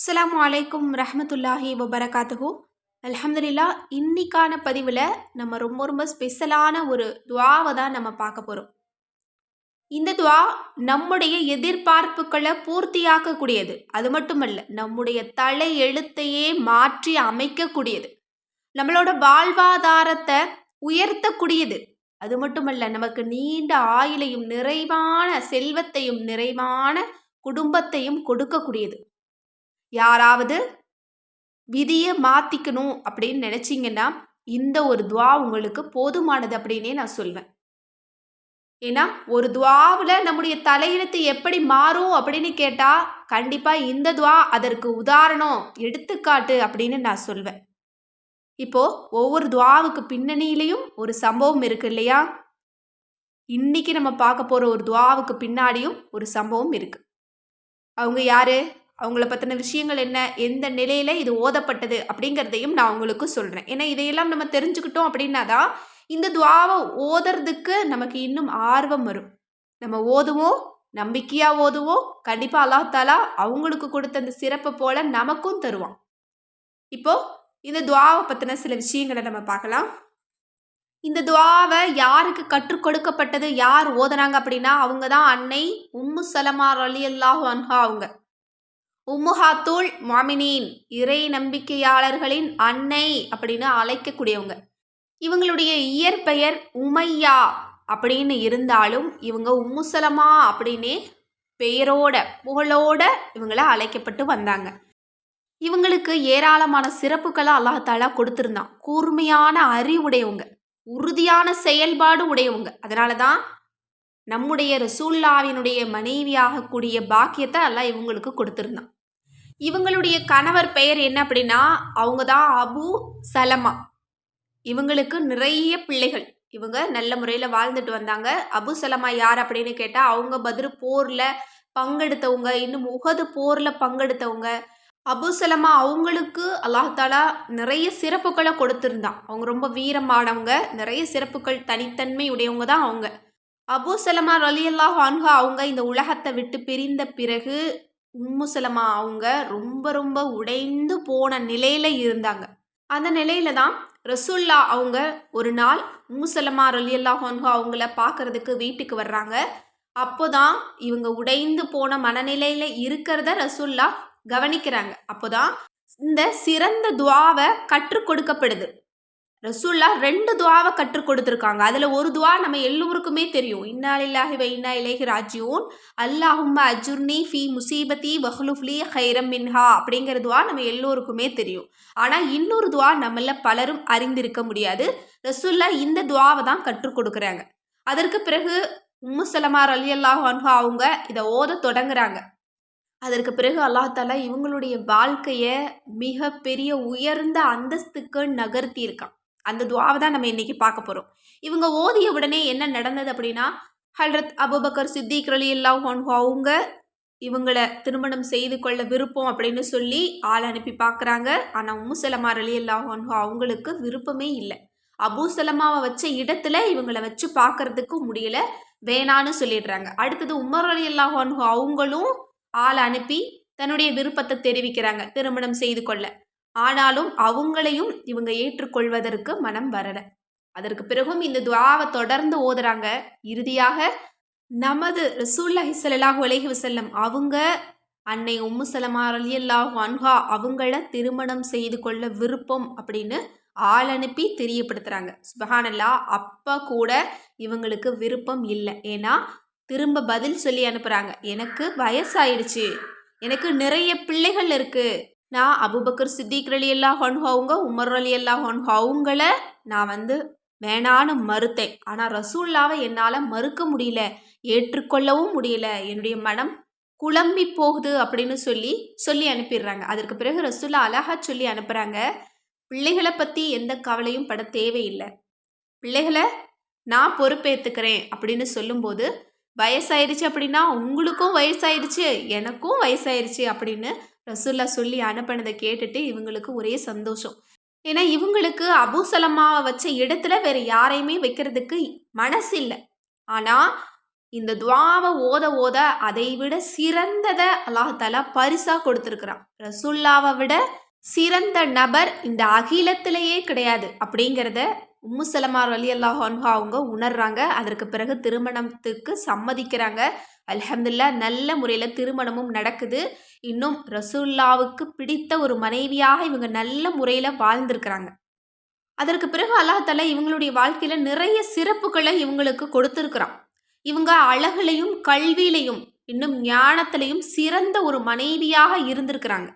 அஸ்லாம் வலைக்கும் ரஹமத்துல்லாஹி வபரகாத்துஹு. அலமதுல்லா இன்னைக்கான பதிவில் நம்ம ரொம்ப ரொம்ப ஸ்பெஷலான ஒரு துவாவை தான் நம்ம பார்க்க போகிறோம் இந்த துவா நம்முடைய எதிர்பார்ப்புகளை பூர்த்தியாக்கக்கூடியது. அது மட்டுமல்ல நம்முடைய தலை எழுத்தையே மாற்றி அமைக்கக்கூடியது. நம்மளோட வாழ்வாதாரத்தை உயர்த்தக்கூடியது. அது மட்டுமல்ல நமக்கு நீண்ட ஆயுளையும் நிறைவான செல்வத்தையும் நிறைவான குடும்பத்தையும் கொடுக்கக்கூடியது. யாராவது விதியை மாற்றிக்கணும் அப்படின்னு நினச்சிங்கன்னா இந்த ஒரு துவா உங்களுக்கு போதுமானது அப்படின்னே நான் சொல்வேன். ஏன்னா ஒரு துவாவில் நம்முடைய தலையெழுத்து எப்படி மாறும் அப்படின்னு கேட்டால் கண்டிப்பாக இந்த துவா அதற்கு உதாரணம் எடுத்துக்காட்டு அப்படின்னு நான் சொல்வேன். இப்போது ஒவ்வொரு துவாவுக்கு பின்னணியிலையும் ஒரு சம்பவம் இருக்கு இல்லையா? இன்னைக்கு நம்ம பார்க்க போகிற ஒரு துவாவுக்கு பின்னாடியும் ஒரு சம்பவம் இருக்குது அவங்க யாரு? அவங்கள பற்றின விஷயங்கள் என்ன எந்த நிலையில் இது ஓதப்பட்டது அப்படிங்கிறதையும் நான் உங்களுக்கு சொல்கிறேன் ஏன்னா இதையெல்லாம் நம்ம தெரிஞ்சுக்கிட்டோம் அப்படின்னா தான் இந்த துவாவை ஓதுறதுக்கு நமக்கு இன்னும் ஆர்வம் வரும். நம்ம ஓதுவோம் நம்பிக்கையாக ஓதுவோம் கண்டிப்பாக அல்லா தாலா அவங்களுக்கு கொடுத்த அந்த சிறப்பை போல் நமக்கும் தருவான். இப்போது இந்த துவாவை பற்றின சில விஷயங்களை நம்ம பார்க்கலாம். இந்த துவாவை யாருக்கு கற்றுக் கொடுக்கப்பட்டது யார் ஓதுனாங்க அப்படின்னா அவங்க தான் அன்னை உம்மு சலமார் அலி அல்லாஹ் அன்ஹா அவங்க. உம்முஹாத்துல் மாமினின் இறை நம்பிக்கையாளர்களின் அன்னை அப்படின்னு அழைக்கக்கூடியவங்க. இவங்களுடைய இயற்பெயர் உமையா அப்படின்னு இருந்தாலும் இவங்க உம்முசலமா அப்படின்னே பெயரோட புகழோட இவங்கள அழைக்கப்பட்டு வந்தாங்க. இவங்களுக்கு ஏராளமான சிறப்புகளை அல்லாஹாலா கொடுத்துருந்தான். கூர்மையான அறிவுடையவங்க உறுதியான செயல்பாடு உடையவங்க. அதனால தான் நம்முடைய ரசூல்லாவினுடைய மனைவியாகக்கூடிய பாக்கியத்தை எல்லாம் இவங்களுக்கு கொடுத்துருந்தான். இவங்களுடைய கணவர் பெயர் என்ன அப்படின்னா அவங்க தான் அபு சலமா. இவங்களுக்கு நிறைய பிள்ளைகள். இவங்க நல்ல முறையில் வாழ்ந்துட்டு வந்தாங்க. அபு சலமா யார் அப்படின்னு கேட்டால் அவங்க பதில் போரில் பங்கெடுத்தவங்க இன்னும் உகது போரில் பங்கெடுத்தவங்க. அபு சலமா அவங்களுக்கு அல்லாஹாலா நிறைய சிறப்புகளை கொடுத்துருந்தான். அவங்க ரொம்ப வீரமானவங்க. நிறைய சிறப்புகள் தனித்தன்மை உடையவங்க தான் அவங்க. அபு சலமா அலி அல்லாஹ் அவங்க இந்த உலகத்தை விட்டு பிரிந்த பிறகு உம்முசலமா அவங்க ரொம்ப ரொம்ப உடைந்து போன நிலையில இருந்தாங்க. அந்த நிலையில தான் ரசுல்லா அவங்க ஒரு நாள் உம்முசலமா ரலியல்லா ஹொன்ஹோ அவங்கள பார்க்கறதுக்கு வீட்டுக்கு வர்றாங்க. அப்போதான் இவங்க உடைந்து போன மனநிலையில இருக்கிறத ரசுல்லா கவனிக்கிறாங்க. அப்போதான் இந்த சிறந்த துவாவை கற்றுக் கொடுக்கப்படுது. ரசூல்லா ரெண்டு துவாவை கற்றுக் கொடுத்துருக்காங்க. அதில் ஒரு துவா நம்ம எல்லோருக்குமே தெரியும். இன்னாலில்லாஹி வை இன்னா இலேஹி ராஜியூன் அல்லாஹும்ம அஜுர்னி ஃபி முசீபத்தி வஹ்லுஃப்லி ஹைரம் மின்ஹா. அப்படிங்கிற துவா நம்ம எல்லோருக்குமே தெரியும். ஆனால் இன்னொரு துவா நம்மள பலரும் அறிந்திருக்க முடியாது. ரசூல்லா இந்த துவாவை தான் கற்றுக் கொடுக்குறாங்க. அதற்கு பிறகு உம்மு சலமார் அலி அல்லாஹ் அன்ஹா அவங்க இதை ஓத தொடங்குறாங்க. அதற்கு பிறகு அல்லாஹாலா இவங்களுடைய வாழ்க்கையை மிகப்பெரிய உயர்ந்த அந்தஸ்துக்கு நகர்த்தியிருக்கான். அந்த துவாவை தான் நம்ம இன்னைக்கு பார்க்க போகிறோம் இவங்க ஓதிய உடனே என்ன நடந்தது அப்படின்னா ஹல்ரத் அபுபக்கர் சித்திக் அலி அல்லாஹ் அவங்க இவங்களை திருமணம் செய்து கொள்ள விருப்பம் அப்படின்னு சொல்லி ஆள் அனுப்பி பார்க்குறாங்க. ஆனால் உம்முசலமா அலி அல்லாஹ் அவங்களுக்கு விருப்பமே இல்லை. அபு சலமாவை வச்ச இடத்துல இவங்களை வச்சு பார்க்கறதுக்கு முடியல. வேணான்னு சொல்லிடுறாங்க. அடுத்தது உமர் அலி அல்லாஹ் அவங்களும் ஆள் அனுப்பி தன்னுடைய விருப்பத்தை தெரிவிக்கிறாங்க திருமணம் செய்து கொள்ள. ஆனாலும் அவங்களையும் இவங்க ஏற்றுக்கொள்வதற்கு மனம் வரல. அதற்கு பிறகும் இந்த துவாவை தொடர்ந்து ஓதுறாங்க. இறுதியாக நமது ரசூல்லாஹி சல்லாஹூ அலஹி வசல்லம் அவங்க அன்னை உம்மு சலமா அலி அல்லாஹ் அன்ஹா அவங்கள திருமணம் செய்து கொள்ள விருப்பம் அப்படின்னு ஆள் அனுப்பி தெரியப்படுத்துகிறாங்க சுபஹானல்லா அப்போ கூட இவங்களுக்கு விருப்பம் இல்லை. ஏன்னா திரும்ப பதில் சொல்லி அனுப்புகிறாங்க எனக்கு வயசாயிடுச்சு. எனக்கு நிறைய பிள்ளைகள் இருக்குது நான் அபுபக்கர் சித்திக் அலி அல்லா ஹொன்ஹோ அவங்க உமர் அலி அல்லா ஹொன் அவங்கள நான் வந்து வேணான்னு மறுத்தேன். ஆனால் ரசூல்லாவை என்னால் மறுக்க முடியல ஏற்றுக்கொள்ளவும் முடியல. என்னுடைய மனம் குழம்பி போகுது அப்படின்னு சொல்லி சொல்லி அனுப்பிடுறாங்க. அதற்கு பிறகு ரசூல்லா அழகா சொல்லி அனுப்புகிறாங்க பிள்ளைகளை பற்றி எந்த கவலையும் பட தேவையில்லை. பிள்ளைகளை நான் பொறுப்பேற்றுக்கிறேன் அப்படின்னு சொல்லும்போது வயசாயிருச்சு அப்படின்னா உங்களுக்கும் வயசாயிருச்சு எனக்கும் வயசாயிருச்சு அப்படின்னு ரசுல்லா சொல்லி அனுப்பினதை கேட்டுட்டு இவங்களுக்கு ஒரே சந்தோஷம். ஏன்னா இவங்களுக்கு அபூசலமாவை வச்ச இடத்துல வேற யாரையுமே வைக்கிறதுக்கு மனசு இல்லை. ஆனால் இந்த துவாவை ஓத ஓத அதை விட சிறந்ததை அல்லாஹாலா பரிசா கொடுத்துருக்குறான். ரசுல்லாவை விட சிறந்த நபர் இந்த அகிலத்திலேயே கிடையாது. அப்படிங்கிறத உம்மு சலமார் அலி அல்லாஹ் அவங்க உணர்றாங்க. அதற்கு பிறகு திருமணத்துக்கு சம்மதிக்கிறாங்க. அலமதுல்லா நல்ல முறையில் திருமணமும் நடக்குது. இன்னும் ரசூல்லாவுக்கு பிடித்த ஒரு மனைவியாக இவங்க நல்ல முறையில் வாழ்ந்திருக்கிறாங்க. அதற்கு பிறகு அல்லாஹால இவங்களுடைய வாழ்க்கையில் நிறைய சிறப்புகளை இவங்களுக்கு கொடுத்துருக்குறான். இவங்க அழகுலையும் கல்வியிலையும் இன்னும் ஞானத்திலையும் சிறந்த ஒரு மனைவியாக இருந்திருக்கிறாங்க.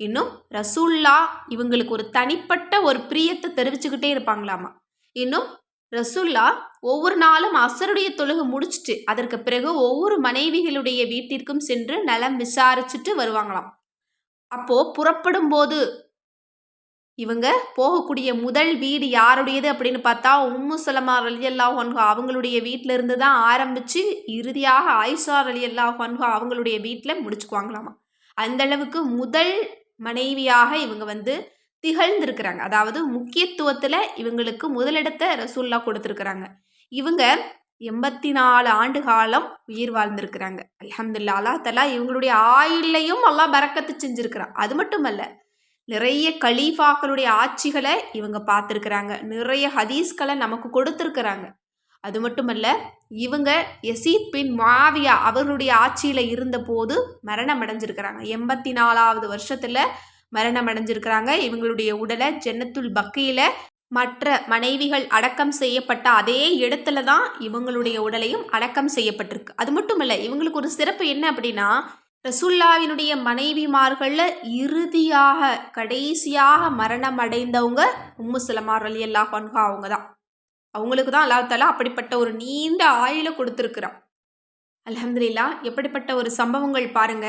இன்னும் ரசூல்லா இவங்களுக்கு ஒரு தனிப்பட்ட ஒரு பிரியத்தை தெரிவிச்சுக்கிட்டே இருப்பாங்களாமா? இன்னும் ரசுல்லா ஒவ்வொரு நாளும் அசருடைய தொழுகை முடிச்சுட்டு அதற்கு பிறகு ஒவ்வொரு மனைவிகளுடைய வீட்டிற்கும் சென்று நலம் விசாரிச்சுட்டு வருவாங்களாம். அப்போ புறப்படும் போது இவங்க போகக்கூடிய முதல் வீடு யாருடையது அப்படின்னு பார்த்தா உம்மு சலமா அலி ஹன்ஹா அவங்களுடைய வீட்டில இருந்து தான் ஆரம்பிச்சு இறுதியாக ஆயிஷா அலி ஹன்ஹா அவங்களுடைய வீட்டில் முடிச்சுக்குவாங்களாமா. அந்த அளவுக்கு முதல் மனைவியாக இவங்க வந்து திகழ்ந்திருக்கிறாங்க. அதாவது முக்கியத்துவத்தில் இவங்களுக்கு முதலிடத்தை ரசூல்லா கொடுத்துருக்குறாங்க. இவங்க எண்பத்தி நாலு ஆண்டு காலம் உயிர் வாழ்ந்திருக்கிறாங்க. அலமதுல்லா அல்லா தலா இவங்களுடைய ஆயுள்லையும் அல்லா பறக்கத்து செஞ்சுருக்கிறான். அது மட்டும் அல்ல நிறைய கலீஃபாக்களுடைய ஆட்சிகளை இவங்க பார்த்துருக்குறாங்க. நிறைய ஹதீஸ்களை நமக்கு கொடுத்துருக்குறாங்க. அது மட்டுமல்ல இவங்க எசீத் பின் மாவியா அவர்களுடைய ஆட்சியில் இருந்தபோது மரணம் அடைஞ்சிருக்கிறாங்க. எண்பத்தி நாலாவது வருஷத்தில் மரணம் அடைஞ்சிருக்கிறாங்க. இவங்களுடைய உடலை ஜன்னத்துல் பக்கையில் மற்ற மனைவிகள் அடக்கம் செய்யப்பட்ட அதே இடத்துல தான் இவங்களுடைய உடலையும் அடக்கம் செய்யப்பட்டிருக்கு. அது மட்டும் இல்லை இவங்களுக்கு ஒரு சிறப்பு என்ன அப்படின்னா ரசுல்லாவினுடைய மனைவிமார்களில் இறுதியாக கடைசியாக மரணம் அடைந்தவங்க உம்மு சிலமார் அலி அல்லா அவங்க தான் அவங்களுக்கு தான் அல்லாஹாலா அப்படிப்பட்ட ஒரு நீண்ட ஆயுளை கொடுத்துருக்குறான். அலமதுல்லா எப்படிப்பட்ட ஒரு சம்பவங்கள் பாருங்க.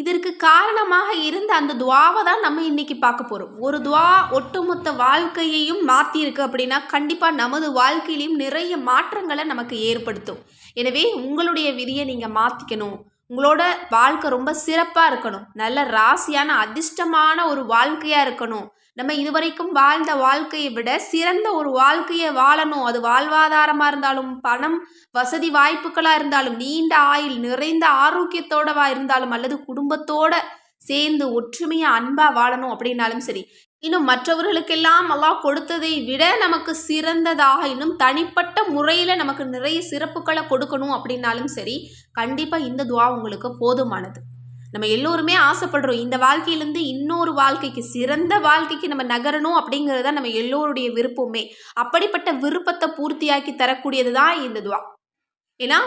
இதற்கு காரணமாக இருந்த அந்த துவாவை தான் நம்ம இன்னைக்கு பார்க்க போகிறோம் ஒரு துவா ஒட்டுமொத்த வாழ்க்கையையும் மாற்றிருக்கு அப்படின்னா கண்டிப்பாக நமது வாழ்க்கையிலையும் நிறைய மாற்றங்களை நமக்கு ஏற்படுத்தும். எனவே உங்களுடைய விதியை நீங்கள் மாற்றிக்கணும் உங்களோட வாழ்க்கை ரொம்ப சிறப்பாக இருக்கணும். நல்ல ராசியான அதிர்ஷ்டமான ஒரு வாழ்க்கையாக இருக்கணும். நம்ம இதுவரைக்கும் வாழ்ந்த வாழ்க்கையை விட சிறந்த ஒரு வாழ்க்கையை வாழணும். அது வாழ்வாதாரமாக இருந்தாலும் பணம் வசதி வாய்ப்புகளாக இருந்தாலும் நீண்ட ஆயில் நிறைந்த ஆரோக்கியத்தோடவா இருந்தாலும் அல்லது குடும்பத்தோட சேர்ந்து ஒற்றுமையாக அன்பாக வாழணும் அப்படின்னாலும் சரி இன்னும் மற்றவர்களுக்கெல்லாம் அல்லாஹ் கொடுத்ததை விட நமக்கு சிறந்ததாக இன்னும் தனிப்பட்ட முறையில் நமக்கு நிறைய சிறப்புகளை கொடுக்கணும் அப்படின்னாலும் சரி கண்டிப்பாக இந்த துவா உங்களுக்கு போதுமானது. நம்ம எல்லோருமே ஆசைப்படுறோம். இந்த வாழ்க்கையிலேருந்து இன்னொரு வாழ்க்கைக்கு சிறந்த வாழ்க்கைக்கு நம்ம நகரணும் அப்படிங்கிறது தான் நம்ம எல்லோருடைய விருப்பமே. அப்படிப்பட்ட விருப்பத்தை பூர்த்தியாக்கி தரக்கூடியது தான் இந்த துவா. ஏன்னா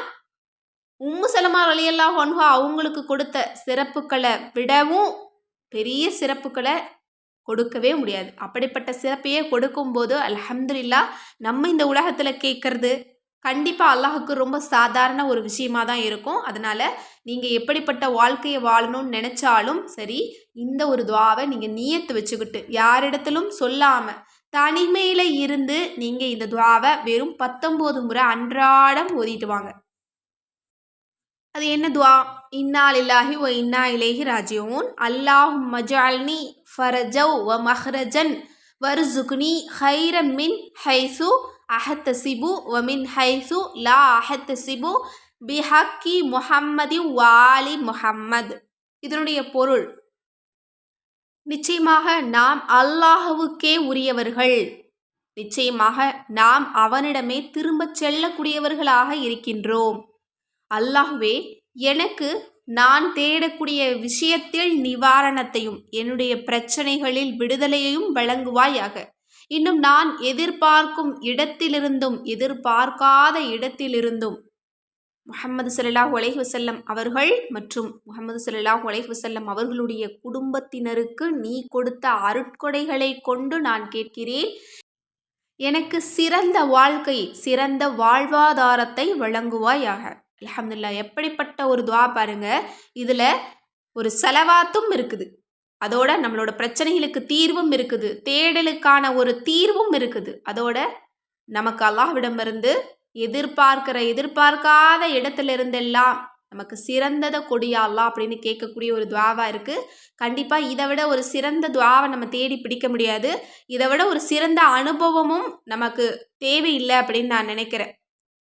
உம்மு சலமா வழியெல்லாம் ஒன்ஹா அவங்களுக்கு கொடுத்த சிறப்புகளை விடவும் பெரிய சிறப்புகளை கொடுக்கவே முடியாது. அப்படிப்பட்ட சிறப்பையே கொடுக்கும்போது அலமதுல்லா நம்ம இந்த உலகத்தில் கேட்குறது கண்டிப்பாக அல்லாஹுக்கு ரொம்ப சாதாரண ஒரு விஷயமா தான் இருக்கும். அதனால் நீங்கள் எப்படிப்பட்ட வாழ்க்கையை வாழணும்னு நினச்சாலும் சரி இந்த ஒரு துவாவை நீங்கள் நீயத்து வச்சுக்கிட்டு யாரிடத்திலும் சொல்லாமல் தனிமையில் இருந்து நீங்கள் இந்த துவாவை வெறும் பத்தொம்போது முறை அன்றாடம் ஓதிட்டு வாங்க. அது என்ன துவா? இன்னா இல்லாஹி ஒ இன்னா இலேஹி ராஜியோன் அல்லாஹ் மஜால்னி ஃபரஜவ் வ மஹ்ரஜன். வருசுக்னி ஹைரமின் ஹைசு அஹத்தசிபு ஒமின் ஹைசு லா அஹத்தசிபு பிஹக்கி முஹம்மதி வாலி முஹம்மது இதனுடைய பொருள் நிச்சயமாக நாம் அல்லாஹுவுக்கே உரியவர்கள். நிச்சயமாக நாம் அவனிடமே திரும்பச் செல்லக்கூடியவர்களாக இருக்கின்றோம். அல்லாஹுவே எனக்கு நான் தேடக்கூடிய விஷயத்தில் நிவாரணத்தையும் என்னுடைய பிரச்சனைகளில் விடுதலையையும் வழங்குவாயாக. இன்னும் நான் எதிர்பார்க்கும் இடத்திலிருந்தும் எதிர்பார்க்காத இடத்திலிருந்தும் முகமது சல்லாஹ் ஒலைஹ் வசல்லம் அவர்கள் மற்றும் முகமது சல்லாஹ் ஒலைஹ் வசல்லம் அவர்களுடைய குடும்பத்தினருக்கு நீ கொடுத்த அருட்கொடைகளை கொண்டு நான் கேட்கிறேன். எனக்கு சிறந்த வாழ்க்கை சிறந்த வாழ்வாதாரத்தை வழங்குவாயாக. அலமதுல்லா எப்படிப்பட்ட ஒரு துவா பாருங்க. இதில் ஒரு செலவாத்தும் இருக்குது. அதோட நம்மளோட பிரச்சனைகளுக்கு தீர்வும் இருக்குது. தேடலுக்கான ஒரு தீர்வும் இருக்குது. அதோட நமக்கு அல்லாஹ்விடமிருந்து எதிர்பார்க்கிற எதிர்பார்க்காத இடத்துல இருந்தெல்லாம் நமக்கு சிறந்ததை கொடியாலாம் அப்படின்னு கேட்கக்கூடிய ஒரு துவாவாக இருக்குது கண்டிப்பாக இதை விட ஒரு சிறந்த துவாவை நம்ம தேடி பிடிக்க முடியாது. இதை விட ஒரு சிறந்த அனுபவமும் நமக்கு தேவையில்லை அப்படின்னு நான் நினைக்கிறேன்.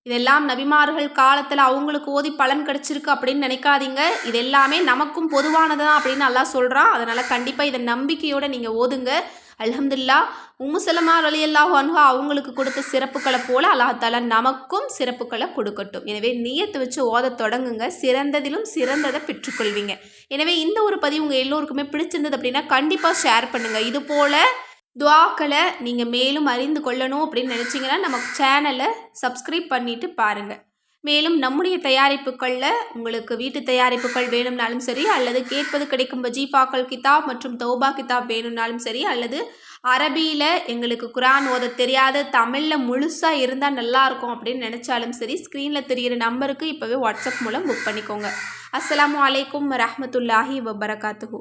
இதெல்லாம் நபிமார்கள் காலத்தில் அவங்களுக்கு ஓதி பலன் கிடச்சிருக்கு அப்படின்னு நினைக்காதீங்க. இது எல்லாமே நமக்கும் பொதுவானது தான் அப்படின்னு நல்லா சொல்கிறான் அதனால் கண்டிப்பாக இதை நம்பிக்கையோடு நீங்கள் ஓதுங்க. அலமதுல்லா உமுசலமா சலமா அலி அன்ஹா அவங்களுக்கு கொடுத்த சிறப்புகளை போல அல்லாஹால நமக்கும் சிறப்புகளை கொடுக்கட்டும். எனவே நீயத்தை வச்சு ஓத தொடங்குங்க. சிறந்ததிலும் சிறந்ததை பெற்றுக்கொள்வீங்க. எனவே இந்த ஒரு பதிவு உங்கள் எல்லோருக்குமே பிடிச்சிருந்தது அப்படின்னா கண்டிப்பாக ஷேர் பண்ணுங்கள் இது போல் துவாக்களை நீங்கள் மேலும் அறிந்து கொள்ளணும் அப்படின்னு நினச்சிங்கன்னா நம்ம சேனலை சப்ஸ்கிரைப் பண்ணிவிட்டு பாருங்கள் மேலும் நம்முடைய தயாரிப்புகளில் உங்களுக்கு வீட்டு தயாரிப்புகள் வேணும்னாலும் சரி அல்லது கேட்பது கிடைக்கும் வஜீஃபாக்கள் கிதாப் மற்றும் தௌபா கிதாப் வேணும்னாலும் சரி அல்லது அரபியில் எங்களுக்கு குரான் ஓத தெரியாத தமிழில் முழுசாக இருந்தால் நல்லாயிருக்கும் அப்படின்னு நினச்சாலும் சரி ஸ்க்ரீனில் தெரிகிற நம்பருக்கு இப்போவே வாட்ஸ்அப் மூலம் புக் பண்ணிக்கோங்க. அஸ்லாம் வலைக்கம் ரஹமத்துல்லாஹி வபரகாத்துஹூ.